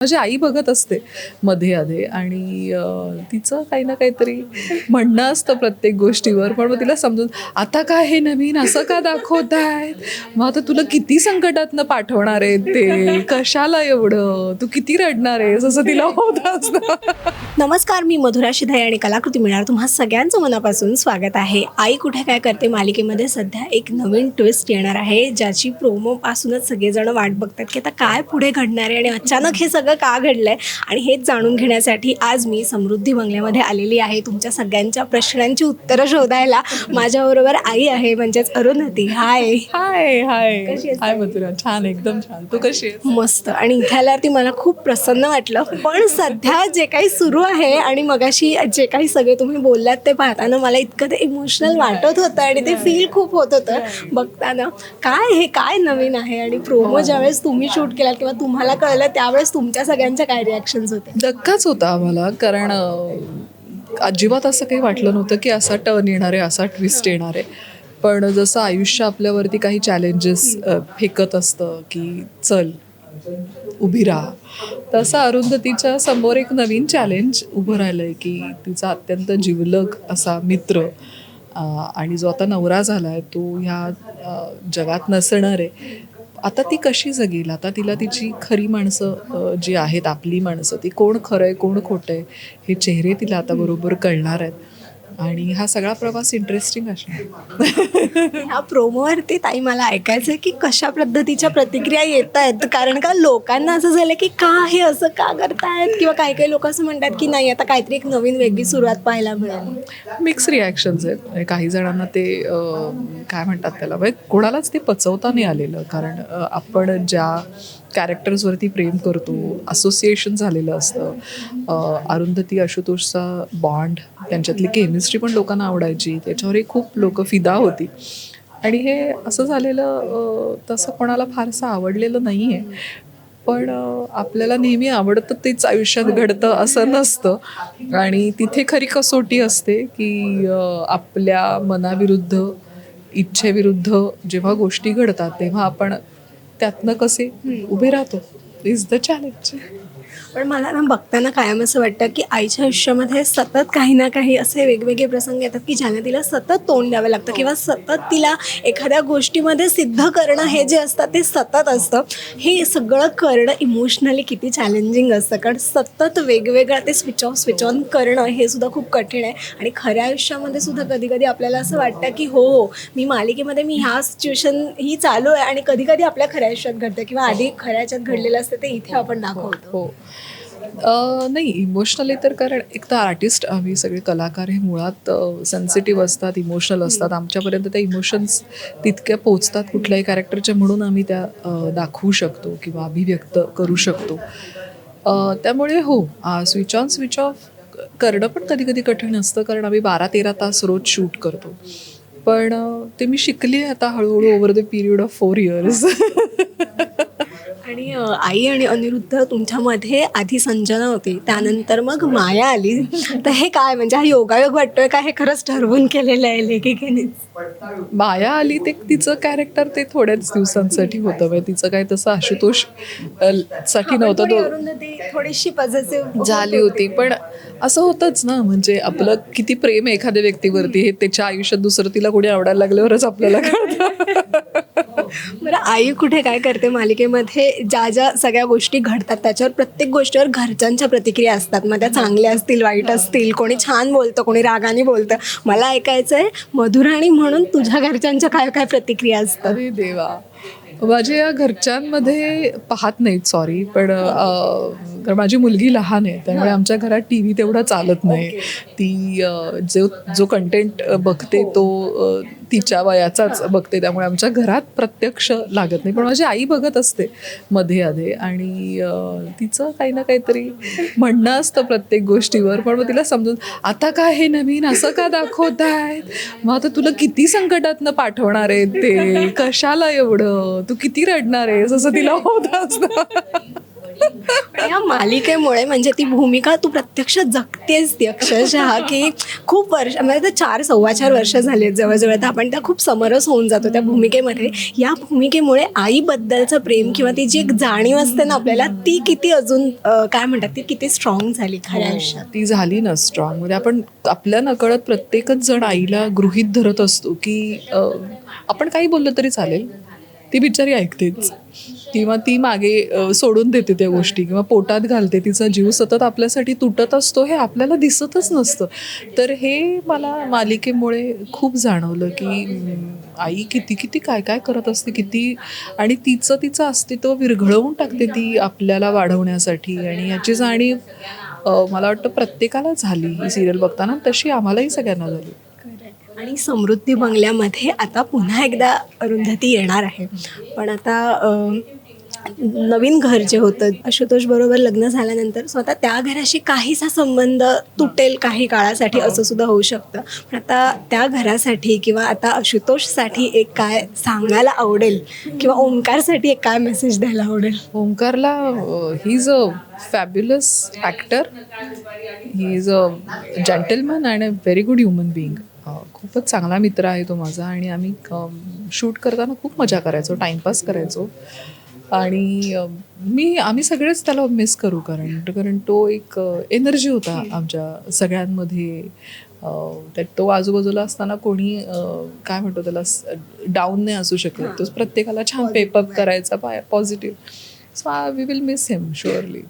माझी आई बघत असते मध्ये आधे आणि तिचं काही ना काहीतरी म्हणणं असतं प्रत्येक गोष्टीवर. पण मग तिला समजून आता काय हे नवीन असं का दाखवत आहेत? मग आता तुला किती संकटातनं पाठवणार आहेत ते? कशाला एवढं? तू किती रडणार आहेस? असं तिला होत असतं. नमस्कार मी मधुरा शिधाई आणि कलाकृती मिळणार तुम्हा सगळ्यांचं मनापासून स्वागत आहे. आई कुठे काय करते मालिकेमध्ये सध्या एक नवीन ट्विस्ट येणार आहे ज्याची प्रोमो पासूनच सगळेजण वाट बघतात की आता काय पुढे घडणार आहे आणि अचानक हे सगळं का घडलंय? आणि हेच जाणून घेण्यासाठी आज मी समृद्धी बंगल्यामध्ये आलेली आहे. तुमच्या सगळ्यांच्या प्रश्नांची उत्तरं शोधायला माझ्याबरोबर आई आहे म्हणजेच अरुणती हाय हाय हाय? हाय मथुरा. छान एकदम छान. तू कशी मस्त. आणि इथे आल्यावरती मला खूप प्रसन्न वाटलं. पण सध्या जे काही सुरू आहे आणि मगाशी जे काही सगळे तुम्ही बोललात ते पाहताना मला इतकं ते इमोशनल वाटत होतं आणि ते फील खूप होत होतं. बघताना काय हे? काय नवीन आहे? आणि प्रोमो ज्यावेळेस तुम्ही शूट केलात किंवा तुम्हाला कळलं त्यावेळेस तुमच्या सगळ्यांच्या काय रिॲक्शन होते? धक्काच होता आम्हाला कारण अजिबात असं काही वाटलं नव्हतं की असा टर्न येणार आहे असा ट्विस्ट येणार आहे. पण जसं आयुष्य आपल्यावरती काही चॅलेंजेस फेकत असतं की चल उभी राहा. तसं अरुंधतीच्या समोर एक नवीन चॅलेंज उभं राहिलं आहे की तिचा अत्यंत जिवलग असा मित्र आणि जो आता नवरा झाला आहे तो ह्या जगात नसणार आहे. आता ती कशी जगेल? आता तिला तिची खरी माणसं जी आहेत आपली माणसं ती कोण खरं आहे कोण खोटं आहे हे चेहरे तिला आता बरोबर कळणार आहेत. आणि हा सगळा प्रवास इंटरेस्टिंग असणार. ह्या प्रोमोवरती ताई मला ऐकायचं आहे की कशा पद्धतीच्या प्रतिक्रिया येत आहेत कारण का लोकांना असं झालं की का हे असं का करतायत? किंवा काही काही लोक असं म्हणतात की नाही आता काहीतरी एक नवीन वेगळी सुरुवात पाहायला मिळेल. मिक्स रिॲक्शन्स आहेत. म्हणजे काही जणांना ते काय म्हणतात त्याला? म्हणजे कोणालाच ते पचवता नाही आलेलं. कारण आपण ज्या कॅरेक्टर्सवरती प्रेम करतो असोसिएशन झालेलं असतं. अरुंधती आशुतोषचा बॉन्ड त्यांच्यातली केमिस्ट्री पण लोकांना आवडायची. त्याच्यावरही खूप लोक फिदा होती. आणि हे असं झालेलं तसं कोणाला फारसं आवडलेलं नाही आहे पण आपल्याला नेहमी आवडतं तेच आयुष्यात घडतं असं नसतं. आणि तिथे खरी कसोटी असते की आपल्या मनाविरुद्ध इच्छेविरुद्ध जेव्हा गोष्टी घडतात तेव्हा आपण त्यातनं कसे उभे राहतो. इज द चॅलेंज पण मला ना बघताना कायम असं वाटतं की आईच्या आयुष्यामध्ये सतत काही ना काही असे वेगवेगळे प्रसंग येतात की ज्याने तिला सतत तोंड द्यावं लागतं किंवा सतत तिला एखाद्या गोष्टीमध्ये सिद्ध करणं हे जे असतं ते सतत असतं. हे सगळं करणं इमोशनली किती चॅलेंजिंग असतं. कारण सतत वेगवेगळं ते स्विच ऑफ स्विच ऑन करणं हे सुद्धा खूप कठीण आहे. आणि खऱ्या आयुष्यामध्ये सुद्धा कधी कधी आपल्याला असं वाटतं की हो हो मी मालिकेमध्ये मी ह्या सिच्युएशन ही चालू आहे आणि कधी कधी आपल्या खऱ्या आयुष्यात घडतं किंवा आधी खऱ्या ह्याच्यात घडलेलं असतं ते इथे आपण दाखवतो हो. अ, नाही इमोशनली तर कारण एक तर आर्टिस्ट आम्ही सगळे कलाकार हे मुळात सेन्सिटिव्ह असतात इमोशनल असतात. आमच्यापर्यंत त्या इमोशन्स तितक्या पोचतात कुठल्याही कॅरेक्टरच्या म्हणून आम्ही त्या दाखवू शकतो किंवा अभिव्यक्त करू शकतो. त्यामुळे हो स्विच ऑन स्विच ऑफ करणं पण कधी कधी कठीण असतं कारण आम्ही बारा तेरा तास रोज शूट करतो. पण ते मी शिकली आता हळूहळू over the period of four years आणि आई आणि अनिरुद्ध तुमच्यामध्ये आधी संजना होती. त्यानंतर मग माया आली. तर हे काय म्हणजे हा योगायोग वाटतोय का? हे खरंच ठरवून केलेलं आहे लेखिकेने. माया आली ते तिचं कॅरेक्टर ते थोड्याच दिवसांसाठी होतं. म्हणजे तिचं काय तसं आशुतोषसाठी नव्हतं. थोडीशी पॉझिटिव्ह झाली होती. पण असं होतंच ना. म्हणजे आपलं किती प्रेम एखाद्या व्यक्तीवरती. हे त्याच्या आयुष्यात दुसरं तिला कोणी आवडायला लागल्यावरच आपल्याला कळतं. बरं आई कुठे? काय करते मालिकेमध्ये? ज्या ज्या सगळ्या गोष्टी घडतात त्याच्यावर प्रत्येक गोष्टीवर घरच्यांच्या प्रतिक्रिया असतात. मग त्या चांगल्या असतील वाईट असतील कोणी छान बोलतं कोणी रागाने बोलतं. मला ऐकायचं आहे मधुराणी म्हणून तुझ्या घरच्यांच्या काय काय प्रतिक्रिया असतात? अरे देवा. माझ्या या घरच्यांमध्ये पाहत नाहीत सॉरी पण अ, कारण माझी मुलगी लहान आहे त्यामुळे आमच्या घरात टी व्ही तेवढा चालत नाही. ती अ, जो जो कंटेंट बघते तो अ, तिच्या वयाचाच बघते त्यामुळे आमच्या घरात प्रत्यक्ष लागत नाही. पण माझी आई बघत असते मध्ये आधे. आणि तिचं काही ना काहीतरी म्हणणं असतं प्रत्येक गोष्टीवर. पण मग तिला समजून आता काय हे नवीन? असं का दाखवत आहेत मग आता तुला किती संकटातनं पाठवणार आहेत ते? कशाला एवढं? तू किती रडणार आहेस? असं तिला होत असतं. पण या मालिकेमुळे म्हणजे ती भूमिका तू प्रत्यक्ष जगतेस ती अक्षरशः की खूप वर्ष म्हणजे ते चार सव्वा चार वर्ष झाली जवळजवळ. तर आपण त्या खूप समरस होऊन जातो त्या भूमिकेमध्ये. या भूमिकेमुळे आईबद्दलचं प्रेम किंवा ती जी एक जाणीव असते ना आपल्याला ती किती अजून काय म्हणतात ती किती स्ट्रॉंग झाली खऱ्या आयुष्यात ती झाली ना स्ट्रॉंग म्हणजे आपण आपल्या नकळत प्रत्येकच जण आईला गृहीत धरत असतो की आपण काही बोललं तरी चालेल. ती बिचारी ऐकतेच. किंवा ती मागे सोडून देते त्या गोष्टी किंवा पोटात घालते. तिचा जीव सतत आपल्यासाठी तुटत असतो हे आपल्याला दिसतच नसतं. तर हे मला मालिकेमुळे खूप जाणवलं की आई किती किती काय काय करत असते किती आणि तिचं तिचं अस्तित्व विरघळवून टाकते ती आपल्याला वाढवण्यासाठी. आणि याची जाणीव मला वाटतं प्रत्येकाला झाली. ही सिरियल बघताना तशी आम्हालाही सगळ्यांना झाली. आणि समृद्धी बंगल्यामध्ये आता पुन्हा एकदा अरुंधती येणार आहे. पण आता नवीन घर जे होतं आशुतोष बरोबर लग्न झाल्यानंतर स्वतः त्या घराशी काहीसा संबंध तुटेल काही काळासाठी असं सुद्धा होऊ शकतं. पण आता त्या घरासाठी किंवा आता आशुतोषसाठी एक काय सांगायला आवडेल किंवा ओंकारसाठी एक काय मेसेज द्यायला आवडेल? ओंकारला he is a fabulous actor he is a gentleman and a very good human being खूपच चांगला मित्र आहे तो माझा आणि आम्ही शूट करताना खूप मजा करायचो टाईमपास करायचो. आणि मी आम्ही सगळेच त्याला मिस करू कारण कारण तो एक एनर्जी होता आमच्या सगळ्यांमध्ये. त्यात तो आजूबाजूला असताना कोणी काय म्हणतो त्याला डाऊन नाही असू शकत. तो प्रत्येकाला छान पेपअप करायचा positive so we will miss him surely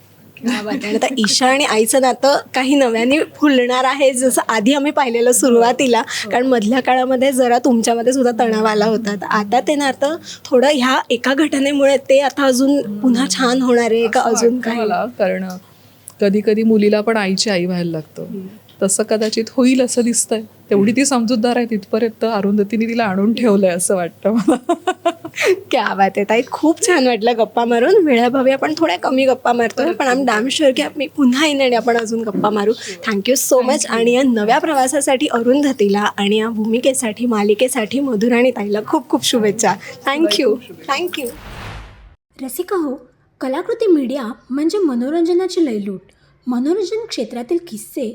आता ईशा आणि आईचं नातं काही नव्याने फुलणार आहे जसं आधी आम्ही पाहिलेलं सुरुवातीला. कारण मधल्या काळामध्ये जरा तुमच्यामध्ये सुद्धा तणाव आला होता. तर आता ते नातं थोडं ह्या एका घटनेमुळे ते आता अजून पुन्हा छान होणार आहे का अजून काही? मला कारण कधी कधी मुलीला पण आईची आई व्हायला लागतं. तसं कदाचित होईल असं दिसतंय. तेवढी ती समजूतदार आहे तिथपर्यंत अरुंधतीने तिला आणून ठेवलंय असं वाटतं मला. क्या बात आहे ताई. खूप छान वाटलं गप्पा मारून. वेळाभावी आपण थोड्या कमी गप्पा मारतोय पण आम्ही डॅम शुअर की आम्ही पुन्हा येईन आणि आपण अजून गप्पा मारू. थँक्यू सो मच आणि या नव्या प्रवासासाठी अरुंधतीला आणि या भूमिकेसाठी मालिकेसाठी मधुराणी ताईला खूप खूप शुभेच्छा. थँक्यू थँक्यू रसिका हो कलाकृती मीडिया म्हणजे मनोरंजनाची लयलूट. मनोरंजन क्षेत्रातील किस्से